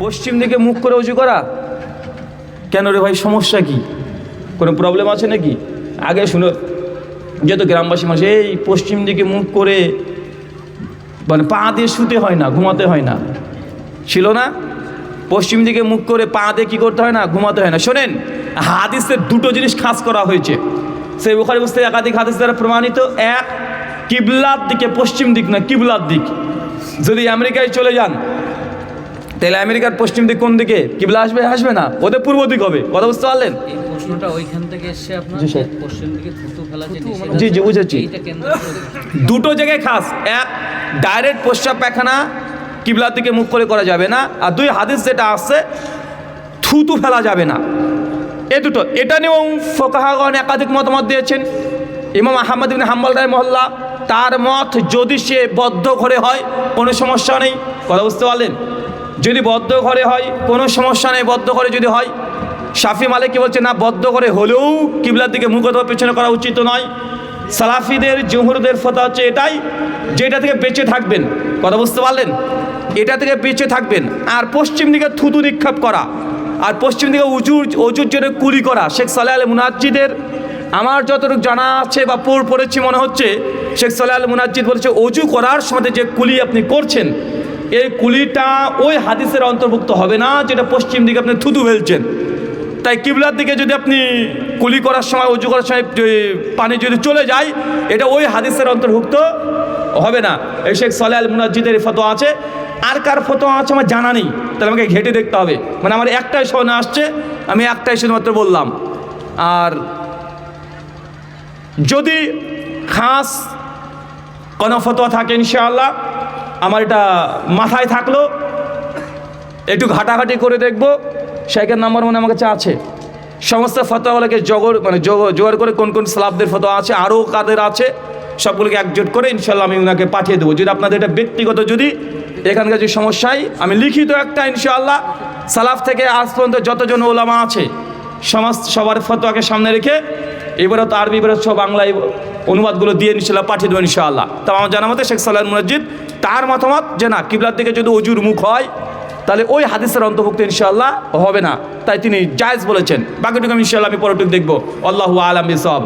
পশ্চিম দিকে মুখ করে উঁচু করা। কেন রে ভাই, সমস্যা কি? কোনো প্রবলেম আছে নাকি? আগে শুনো, যেহেতু গ্রামবাসী মানুষ, এই পশ্চিম দিকে মুখ করে মানে পা দিয়ে শুতে হয় না, ঘুমাতে হয় না। ছিল না? পশ্চিম দিকে মুখ করে পা দিয়ে কী করতে হয় না, ঘুমাতে হয় না। শোনেন হাদিসের দুটো জিনিস খাস করা হয়েছে। সেই বুখারি বুঝতে একাধিক হাদিস দ্বারা প্রমাণিত। এক, কিবলার দিকে পশ্চিম দিক না কিবলার দিক। যদি আমেরিকায় চলে যান তাহলে আমেরিকার পশ্চিম দিক কোন দিকে? কিবলা আসবে? আসবে না। ওদের পূর্ব দিক হবে। কথা বুঝতে পারলেন? প্রশ্নটা ওইখান থেকে এসছে আপনার জি, পশ্চিম দিকে থুতু ফেলা জি, জি, বুঝেছি। দুটো জায়গায় খাস। এক ডাইরেক্ট প্রস্রাব পায়খানা কিবলার দিকে মুখ করে করা যাবে না। আর দুই হাদিস যেটা আসছে থুতু ফেলা যাবে না। এ দুটো। এটা নিয়েও ফোকাহাগণ একাধিক মতামত দিয়েছেন। ইমাম আহমদ ইবিন হাম্বাল রায় মহল্লা তার মত যদি সে বদ্ধ ঘরে হয় কোনো সমস্যা নেই। কথা বুঝতে পারলেন? যদি বদ্ধ ঘরে হয়, কোনো সমস্যা নেই, বদ্ধ ঘরে যদি হয় শাফি মালিক কি বলছে, না, বদ্ধ করে হলেও কিবলার দিকে মুখ অথবা পেছনে করা উচিত নয়। সালাফিদের জহুরদের ফতা হচ্ছে এটাই, যে এটা থেকে বেঁচে থাকবেন। কথা বুঝতে পারলেন? এটা থেকে বেঁচে থাকবেন। আর পশ্চিম দিকে থুতু নিক্ষেপ করা, আর পশ্চিম দিকে উজুর অজুর জন্য কুলি করা। শেখ সালেহ আল মুনাজ্জিদের, আমার যতটুকু জানা আছে বা পড় পড়েছি মনে হচ্ছে, শেখ সালেহ আল মুনাজ্জিদ বলেছে অজু করার সময় যে কুলি আপনি করছেন এই কুলিটা ওই হাদিসের অন্তর্ভুক্ত হবে না, যেটা পশ্চিম দিকে আপনি থুতু ফেলছেন। তাই কিবলার দিকে যদি আপনি কুলি করার সময়, উজু করার সময় পানি যদি চলে যায়, এটা ওই হাদিসের অন্তর্ভুক্ত হবে না। এই শেখ সালে আল মুনাজিদের ফটো আছে। আর কার ফটো আছে আমার জানা নেই। তাহলে আমাকে ঘেটে দেখতে হবে। মানে আমার একটাই শোনা আসছে, আমি একটাই শুধুমাত্র বললাম। আর যদি খাস কোনো ফতোয়া থাকে ইনশাআল্লাহ আমার এটা মাথায় থাকল। একটু ঘাটাঘাটি করে দেখব। শেখের নাম্বার মনে আমার কাছে আছে সমস্ত ফতোয়াগুলোকে জগর মানে জগ- জোগাড় করে কোন কোন সালাবদের ফতোয়া আছে, আরও কাদের আছে, সবগুলোকে একজোট করে ইনশাল্লাহ আমি ওনাকে পাঠিয়ে দেবো। যদি আপনাদের এটা ব্যক্তিগত যদি এখানকার যে সমস্যায় আমি লিখিত একটা ইনশাআল্লাহ সালাফ থেকে আজ পর্যন্ত যতজন ওলামা আছে, সমস্ত সবার ফতোয়াকে সামনে রেখে এবারে তো আরবি এবারে সব বাংলায় অনুবাদগুলো দিয়ে ইনশাল্লাহ পাঠিয়ে দেবো ইনশাআল্লাহ তা আমার জানা মতে শেখ সাল্লাহ মুনাজিদ তার মতামত যে না, কিবলার দিকে যদি অজুর মুখ হয়, তাহলে ওই হাদিসের অন্তর্ভুক্ত ইনশাল্লাহ হবে না। তাই তিনি জায়েজ বলেছেন। বাকিটুকু ইনশাল্লাহ আমি পরটুক দেখব। আল্লাহ আলম সব